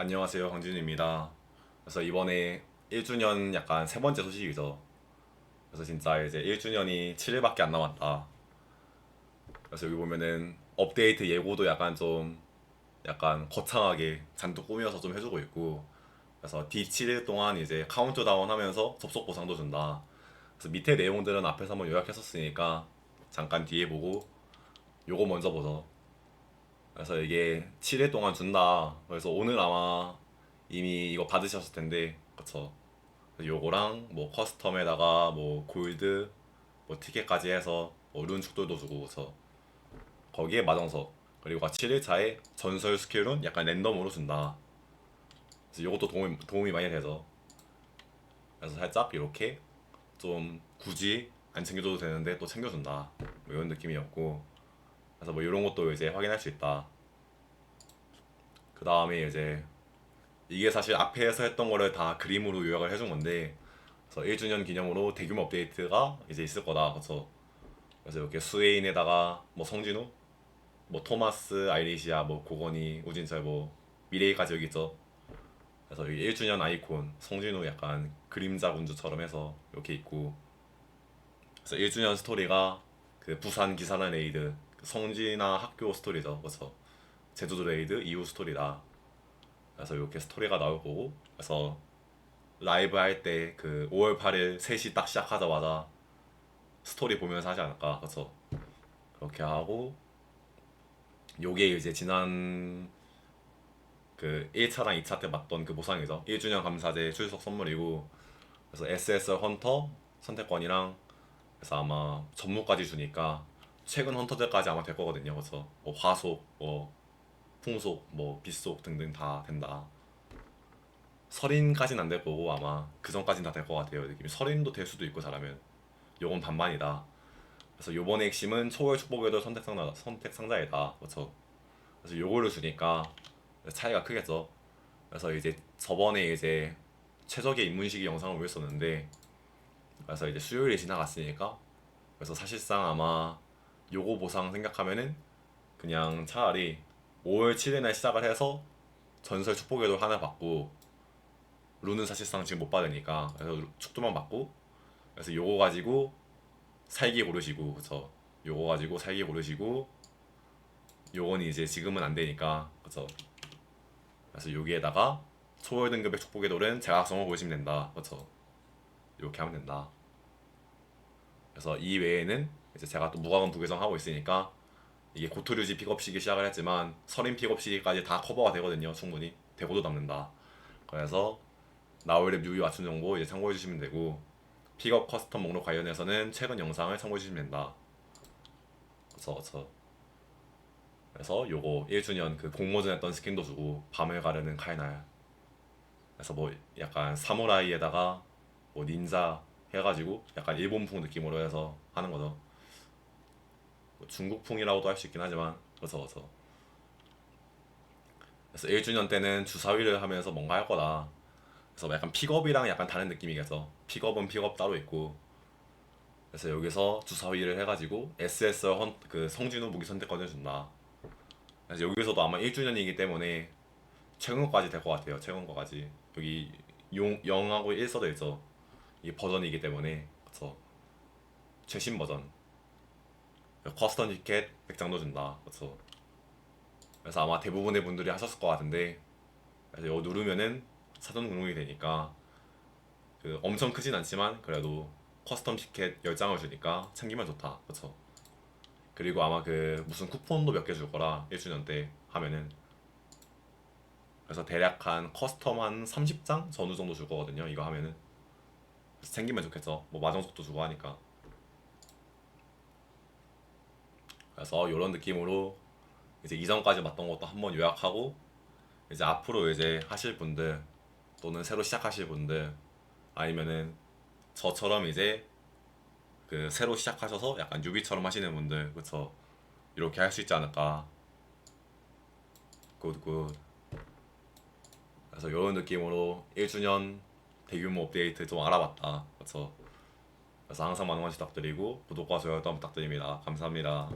안녕하세요 황진우입니다. 그래서 이번에 1주년 약간 세 번째 소식이죠. 그래서 진짜 이제 1주년이 7일밖에 안 남았다. 그래서 여기 보면은 업데이트 예고도 약간 좀 약간 거창하게 잔뜩 꾸며서 좀 해주고 있고 그래서 D7일 동안 이제 카운트다운 하면서 접속 보상도 준다. 그래서 밑에 내용들은 앞에서 한번 요약했었으니까 잠깐 뒤에 보고 요거 먼저 보죠. 그래서 이게 7일 동안 준다. 그래서 오늘 아마 이미 이거 받으셨을 텐데, 그쵸? 요거랑 뭐 커스텀에다가 뭐 골드, 뭐 티켓까지 해서 뭐룬 축돌도 주고, 그쵸? 거기에 마정석 그리고 7일 차에 전설 스킬은 약간 랜덤으로 준다. 그래서 요것도 도움이, 도움이 많이 되죠. 그래서 살짝 이렇게 좀 굳이 안 챙겨줘도 되는데 또 챙겨준다. 뭐 이런 느낌이었고. 그래서 뭐 이런 것도 이제 확인할 수 있다. 그 다음에 이제 이게 사실 앞에서 했던 거를 다 그림으로 요약을 해준 건데 그래서 1주년 기념으로 대규모 업데이트가 이제 있을 거다. 그래서 그래서 이렇게 스웨인에다가 뭐 성진우, 뭐 토마스, 아이리시아, 뭐 고건이, 우진철, 뭐 미레이까지 여기 있죠. 그래서 여기 1주년 아이콘 성진우 약간 그림자 군주처럼 해서 이렇게 있고 그래서 1주년 스토리가 그 부산 기사단 레이드 그 성진아 학교 스토리죠. 그래서 제주도 레이드 이후 스토리다. 그래서 이렇게 스토리가 나올 거고 그래서 라이브 할 때 그 5월 8일 3시 딱 시작하자마자 스토리 보면서 하지 않을까. 그래서 그렇게 하고 요게 이제 지난 그 1차랑 2차 때 맞던 그 보상이죠. 1주년 감사제 출석 선물이고 그래서 SSR 헌터 선택권이랑 그래서 아마 전무까지 주니까 최근 헌터들까지 아마 될 거거든요. 그래서 뭐 화속, 뭐 풍속, 뭐 빗속 등등 다 된다. 설인까지는 안 될 거고 아마 그 전까지는 다 될 것 같아요. 느낌이 설인도 될 수도 있고 잘하면 요건 반반이다. 그래서 요번의 핵심은 초월 축복에도 선택 상자 선택 상자이다. 그렇죠. 그래서 요거를 주니까 차이가 크겠죠. 그래서 이제 저번에 이제 최적의 입문시기 영상을 올렸었는데 그래서 이제 수요일이 지나갔으니까 그래서 사실상 아마 요거 보상 생각하면은 그냥 차라리 5월 7일 날 시작을 해서 전설 축복에도 하나 받고 룬은 사실상 지금 못 받으니까 그래서 축도만 받고 그래서 요거 가지고 살기 고르시고 그쵸 요거 가지고 살기 고르시고 요건 이제 지금은 안 되니까 그쵸 그래서 여기에다가 초월 등급의 축복의 돌은 제각성을 보시면 된다. 그쵸 이렇게 하면 된다 그래서 이 외에는 이제 제가 또 무과금 부계정 하고 있으니까 이게 고토류지 픽업 시기 시작을 했지만 서린 픽업 시기까지 다 커버가 되거든요 충분히. 대고도 남는다. 그래서 나올랩 뉴비 맞춤 정보 이제 참고해 주시면 되고 픽업 커스텀 목록 관련해서는 최근 영상을 참고해 주시면 된다. 그래서 그래서 그래서 요거 1주년 그 공모전 했던 스킨도 주고 밤을 가르는 칼날 그래서 뭐 약간 사무라이에다가 뭐 닌자 해가지고 약간 일본풍 느낌으로 해서 하는 거죠. 뭐 중국풍이라고도 할 수 있긴 하지만 그래서 그래서. 그래서 1주년 때는 주사위를 하면서 뭔가 할 거다. 그래서 약간 픽업이랑 약간 다른 느낌이겠죠 픽업은 픽업 따로 있고. 그래서 여기서 주사위를 해가지고 SSR 헌, 그 성진우 무기 선택권을 준다. 그래서 여기서도 아마 1주년이기 때문에 최근 거까지 될 것 같아요. 최근 거까지. 여기 용, 0하고 1 써져 있죠 이게 버전이기 때문에 그래서 최신 버전. 커스텀 티켓 100장도 준다. 그래서 그래서 아마 대부분의 분들이 하셨을 것 같은데 그래서 이거 누르면은 사전 등록이 되니까 그 엄청 크진 않지만 그래도 커스텀 티켓 10장을 주니까 챙기면 좋다. 그쵸 그리고 아마 그 무슨 쿠폰도 몇 개 줄 거라 1주년 때 하면은. 그래서 대략 한 커스텀 한 30장 전후 정도 줄 거거든요 이거 하면은 챙기면 좋겠죠 뭐 마정석도 주고 하니까. 그래서 이런 느낌으로 이제 이전까지 봤던 것도 한번 요약하고 이제 앞으로 이제 하실 분들 또는 새로 시작하실 분들 아니면은 저처럼 이제 그 새로 시작하셔서 약간 뉴비처럼 하시는 분들 그쵸? 이렇게 할 수 있지 않을까? 굿굿. 그래서 이런 느낌으로 1주년 대규모 업데이트 좀 알아봤다. 그쵸 그래서 항상 많은 관심 부탁드리고 구독과 좋아요 또 부탁드립니다. 감사합니다